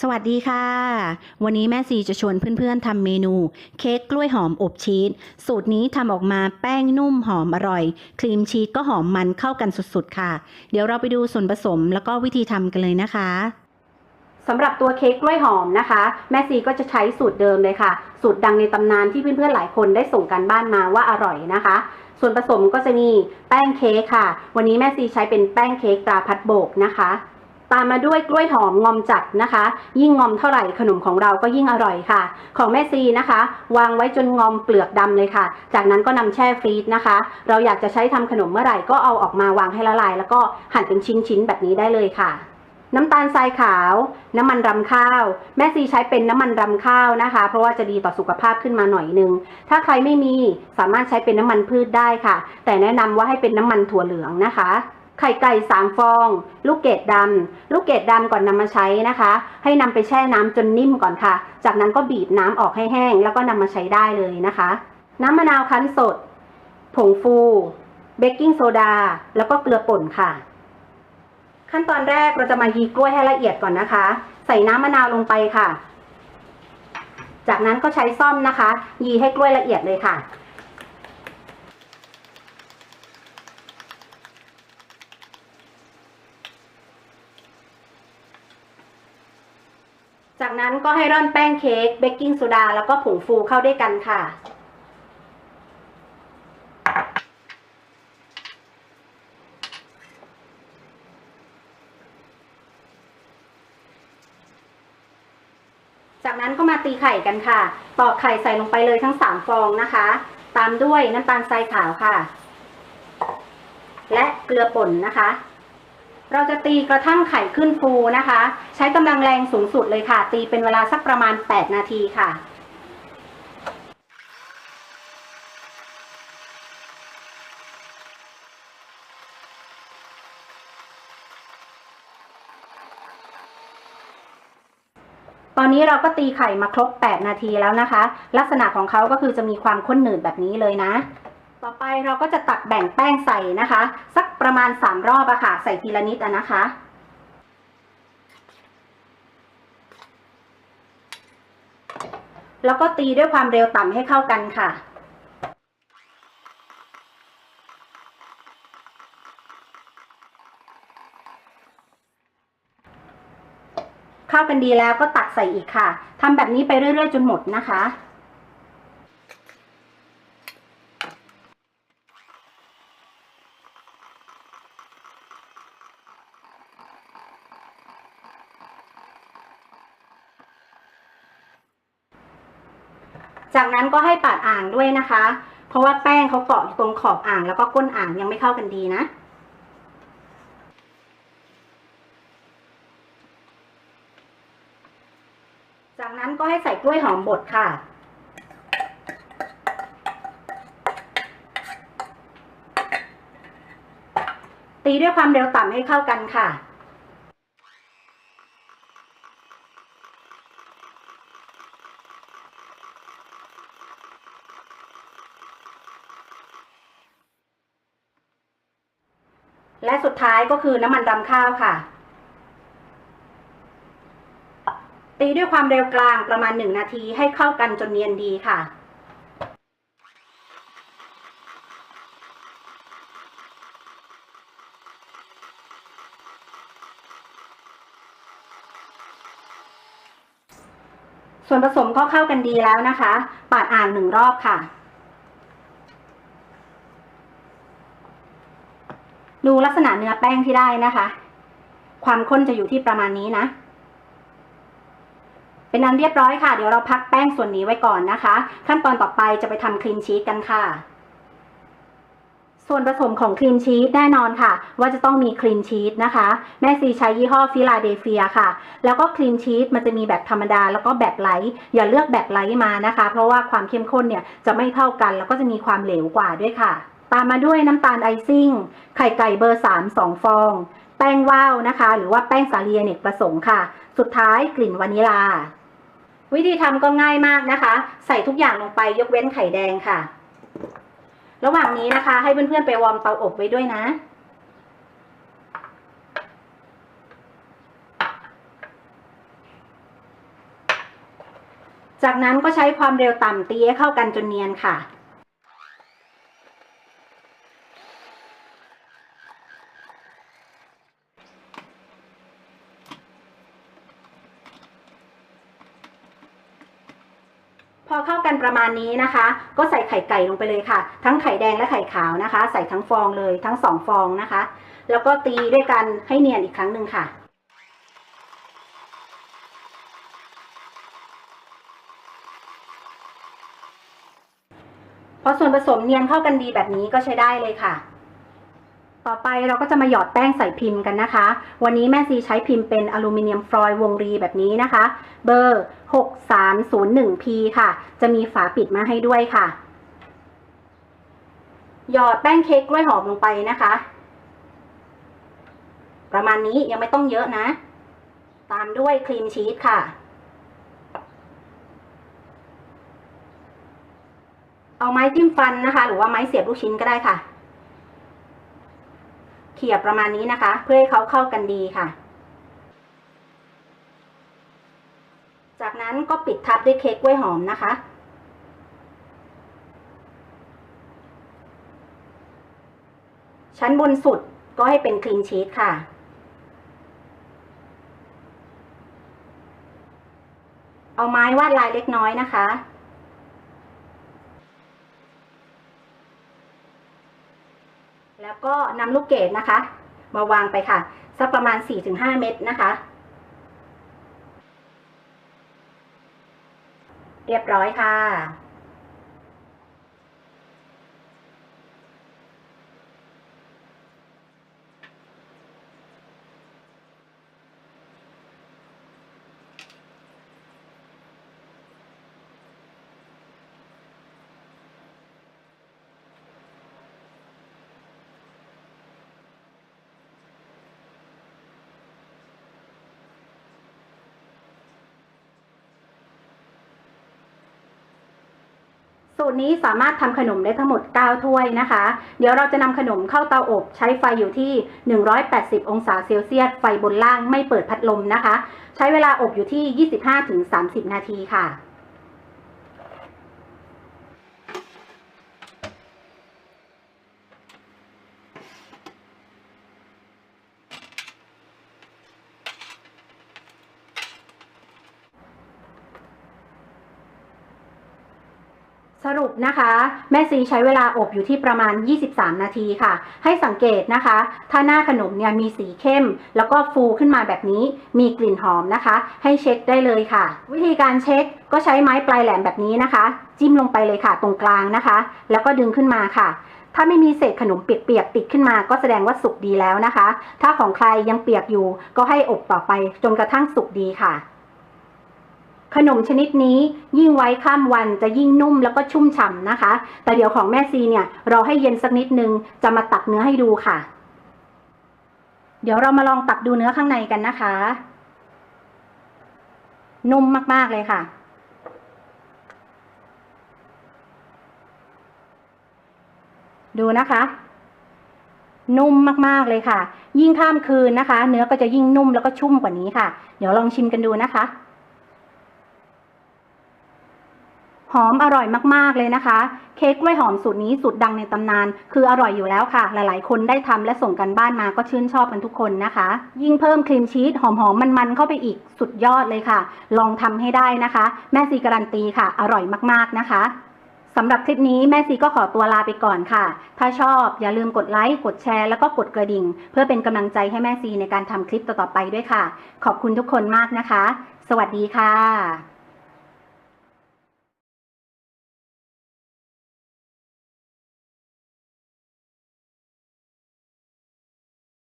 สวัสดีค่ะ วันนี้แม่ซีจะชวนเพื่อนๆทำเมนู เค้กกล้วยหอมอบชีส สูตรนี้ทำออกมาแป้งนุ่มหอมอร่อย ครีมชีสก็หอมมันเข้ากันสุดๆค่ะ เดี๋ยวเราไปดูส่วนผสมแล้วก็วิธีทำกันเลยนะคะสำหรับตัวเค้กกล้วยหอมนะคะ แม่ซีก็จะใช้สูตรเดิมเลยค่ะ สูตรดังในตำนานที่เพื่อนๆหลายคนได้ส่งกันบ้านมาว่าอร่อยนะคะ ส่วนผสมก็จะมีแป้งเค้กค่ะ วันนี้แม่ซีใช้เป็นแป้งเค้กตราพัดโบกนะคะ ตามมาด้วยกล้วยหอมงอมจัดนะคะ ยิ่งงอมเท่าไหร่ขนมของเราก็ยิ่งอร่อยค่ะ ของแม่ซีนะคะ วางไว้จนงอมเปลือกดำเลยค่ะ จากนั้นก็นำแช่ฟรีซนะคะ เราอยากจะใช้ทำขนมเมื่อไหร่ก็เอาออกมาวางให้ละลาย แล้วก็หั่นเป็นชิ้นๆแบบนี้ได้เลยค่ะน้ำตาลทรายขาว น้ำมันรำข้าว แม่ซีใช้เป็นน้ำมันรำข้าวนะคะ เพราะว่าจะดีต่อสุขภาพขึ้นมาหน่อยนึง ถ้าใครไม่มีสามารถใช้เป็นน้ำมันพืชได้ค่ะ แต่แนะนำว่าให้เป็นน้ำมันถั่วเหลืองนะคะ ไข่ไก่สามฟอง ลูกเกดดำลูกเกดดำก่อนนำมาใช้นะคะ ให้นำไปแช่น้ำจนนิ่มก่อนค่ะ จากนั้นก็บีบน้ำออกให้แห้ง แล้วก็นำมาใช้ได้เลยนะคะ น้ำมะนาวคั้นสด ผงฟู เบกกิ้งโซดา แล้วก็เกลือป่นค่ะ ขั้นตอนแรกเราจะมายีกล้วยให้ละเอียดก่อนนะคะ ใส่น้ำมะนาวลงไปค่ะ จากนั้นก็ใช้ซ่อมนะคะ ยีให้กล้วยละเอียดเลยค่ะ จากนั้นก็ให้ร่อนแป้งเค้กเบกกิ้งโซดาแล้วก็ผงฟูเข้าด้วยกันค่ะ จากนั้นก็มาตีไข่กันค่ะ ตอกไข่ใส่ลงไปเลยทั้งสามฟองนะคะ ตามด้วยน้ำตาลทรายขาวค่ะ และเกลือป่นนะคะ เราจะตีกระทั่งไข่ขึ้นฟูนะคะ ใช้กำลังแรงสูงสุดเลยค่ะ ตีเป็นเวลาสักประมาณ 8 นาทีค่ะตอนนี้เราก็ตีไข่มาครบ 8 นาทีแล้วนะคะ ลักษณะของเขาก็คือจะมีความข้นหนืดแบบนี้เลยนะ ต่อไปเราก็จะตักแบ่งแป้งใส่นะคะ สักประมาณ 3 รอบอะค่ะ ใส่ทีละนิดอะนะคะแล้วก็ตีด้วยความเร็วต่ำให้เข้ากันค่ะ เข้ากันดีแล้วก็ตักใส่อีกค่ะทำแบบนี้ไปเรื่อยๆจนหมดนะคะ จากนั้นก็ให้ปาดอ่างด้วยนะคะ เพราะว่าแป้งเขาเกาะอยู่ตรงขอบอ่าง แล้วก็ก้นอ่างยังไม่เข้ากันดีนะจากนั้นก็ให้ใส่กล้วยหอมบดค่ะ ตีด้วยความเร็วต่ำให้เข้ากันค่ะ และสุดท้ายก็คือน้ำมันรำข้าวค่ะ ตีด้วยความเร็วกลางประมาณ 1 นาทีให้เข้ากันจนเนียนดีค่ะส่วนผสมก็เข้ากันดีแล้วนะคะ ปาดอ่างหนึ่งรอบค่ะ ดูลักษณะเนื้อแป้งที่ได้นะคะ ความข้นจะอยู่ที่ประมาณนี้นะ เป็นอันเรียบร้อยค่ะ เดี๋ยวเราพักแป้งส่วนนี้ไว้ก่อนนะคะ ขั้นตอนต่อไปจะไปทำครีมชีสกันค่ะ ส่วนผสมของครีมชีสแน่นอนค่ะ ว่าจะต้องมีครีมชีสนะคะ แม่ซีใช้ยี่ห้อฟิลาเดลเฟียค่ะ แล้วก็ครีมชีสมันจะมีแบบธรรมดาแล้วก็แบบไลท์อย่าเลือกแบบไลท์มานะคะ เพราะว่าความเข้มข้นเนี่ยจะไม่เท่ากัน แล้วก็จะมีความเหลวกว่าด้วยค่ะ ตามมาด้วยน้ำตาลไอซิ่ง ไข่ไก่เบอร์สามสองฟอง แป้งว่าวนะคะ หรือว่าแป้งสาลีอเนกประสงค์ค่ะ สุดท้ายกลิ่นวานิลา วิธีทำก็ง่ายมากนะคะ ใส่ทุกอย่างลงไปยกเว้นไข่แดงค่ะ ระหว่างนี้นะคะให้เพื่อนๆไปวอร์มเตาอบไว้ด้วยนะจจากนั้นก็ใช้ความเร็วต่ำตีให้เข้ากันจนเนียนค่ะ พอเข้ากันประมาณนี้นะคะ ก็ใส่ไข่ไก่ลงไปเลยค่ะ ทั้งไข่แดงและไข่ขาวนะคะ ใส่ทั้งฟองเลยทั้งสองฟองนะคะ แล้วก็ตีด้วยกันให้เนียนอีกครั้งหนึ่งค่ะพอส่วนผสมเนียนเข้ากันดีแบบนี้ก็ใช้ได้เลยค่ะ ต่อไปเราก็จะมาหยอดแป้งใส่พิมพ์กันนะคะ วันนี้แม่ซีใช้พิมพ์เป็นอลูมิเนียมฟลอยด์วงรีแบบนี้นะคะ เบอร์ 6301P ค่ะ จะมีฝาปิดมาให้ด้วยค่ะ หยอดแป้งเค้กกล้วยหอมลงไปนะคะ ประมาณนี้ยังไม่ต้องเยอะนะ ตามด้วยครีมชีสค่ะ เอาไม้จิ้มฟันนะคะ หรือว่าไม้เสียบลูกชิ้นก็ได้ค่ะ เขี่ยประมาณนี้นะคะ เพื่อให้เขาเข้ากันดีค่ะ จากนั้นก็ปิดทับด้วยเค้กกล้วยหอมนะคะ ชั้นบนสุดก็ให้เป็นครีมชีสค่ะเอาไม้วาดลายเล็กน้อยนะคะ แล้ว ก็นำลูกเกดนะคะ มาวางไปค่ะ สักประมาณ 4-5 เม็ดนะคะ เรียบร้อยค่ะ สูตรนี้สามารถทำขนมได้ทั้งหมด 9 ถ้วยนะคะ เดี๋ยวเราจะนำขนมเข้าเตาอบ ใช้ไฟอยู่ที่ 180 องศาเซลเซียส ไฟบนล่างไม่เปิดพัดลมนะคะ ใช้เวลาอบอยู่ที่ 25-30 นาทีค่ะ สรุปนะคะ แม่ซีใช้เวลาอบอยู่ที่ประมาณ 23 นาทีค่ะ ให้สังเกตนะคะ ถ้าหน้าขนมเนี่ยมีสีเข้ม แล้วก็ฟูขึ้นมาแบบนี้มีกลิ่นหอมนะคะ ให้เช็คได้เลยค่ะ วิธีการเช็คก็ใช้ไม้ปลายแหลมแบบนี้นะคะ จิ้มลงไปเลยค่ะ ตรงกลางนะคะ แล้วก็ดึงขึ้นมาค่ะ ถ้าไม่มีเศษขนมเปียกๆติดขึ้นมา ก็แสดงว่าสุกดีแล้วนะคะ ถ้าของใครยังเปียกอยู่ ก็ให้อบต่อไปจนกระทั่งสุกดีค่ะ ขนมชนิดนี้ยิ่งไว้ข้ามวันจะยิ่งนุ่มแล้วก็ชุ่มฉ่ำนะคะ แต่เดี๋ยวของแม่ซีเนี่ยราให้เย็นสักนิดนึงจะมาตักเนื้อให้ดูค่ะ เดี๋ยวเรามาลองตักดูเนื้อข้างในกันนะคะ นุ่มมากๆเลยค่ะดูนะคะ นุ่มมากๆเลยค่ะ ยิ่งข้ามคืนนะคะ เนื้อก็จะยิ่งนุ่มแล้วก็ชุ่มกว่านี้ค่ะ เดี๋ยวลองชิมกันดูนะคะ หอมอร่อยมากๆเลยนะคะ เค้กกล้วยหอมสูตรนี้สูตรดังในตำนาน คืออร่อยอยู่แล้วค่ะ หลายๆ คนได้ทำและส่งกันบ้านมาก็ชื่นชอบกันทุกคนนะคะ ยิ่งเพิ่มครีมชีสหอมๆมันๆเข้าไปอีกสุดยอดเลยค่ะ ลองทำให้ได้นะคะ แม่ซีการันตีค่ะ อร่อยมากๆนะคะสำหรับคลิปนี้แม่ซีก็ขอตัวลาไปก่อนค่ะ ถ้าชอบอย่าลืมกดไลค์กดแชร์แล้วก็กดกระดิ่ง เพื่อเป็นกำลังใจให้แม่ซีในการทำคลิปต่อๆไปด้วยค่ะ ขอบคุณทุกคนมากนะคะ สวัสดีค่ะ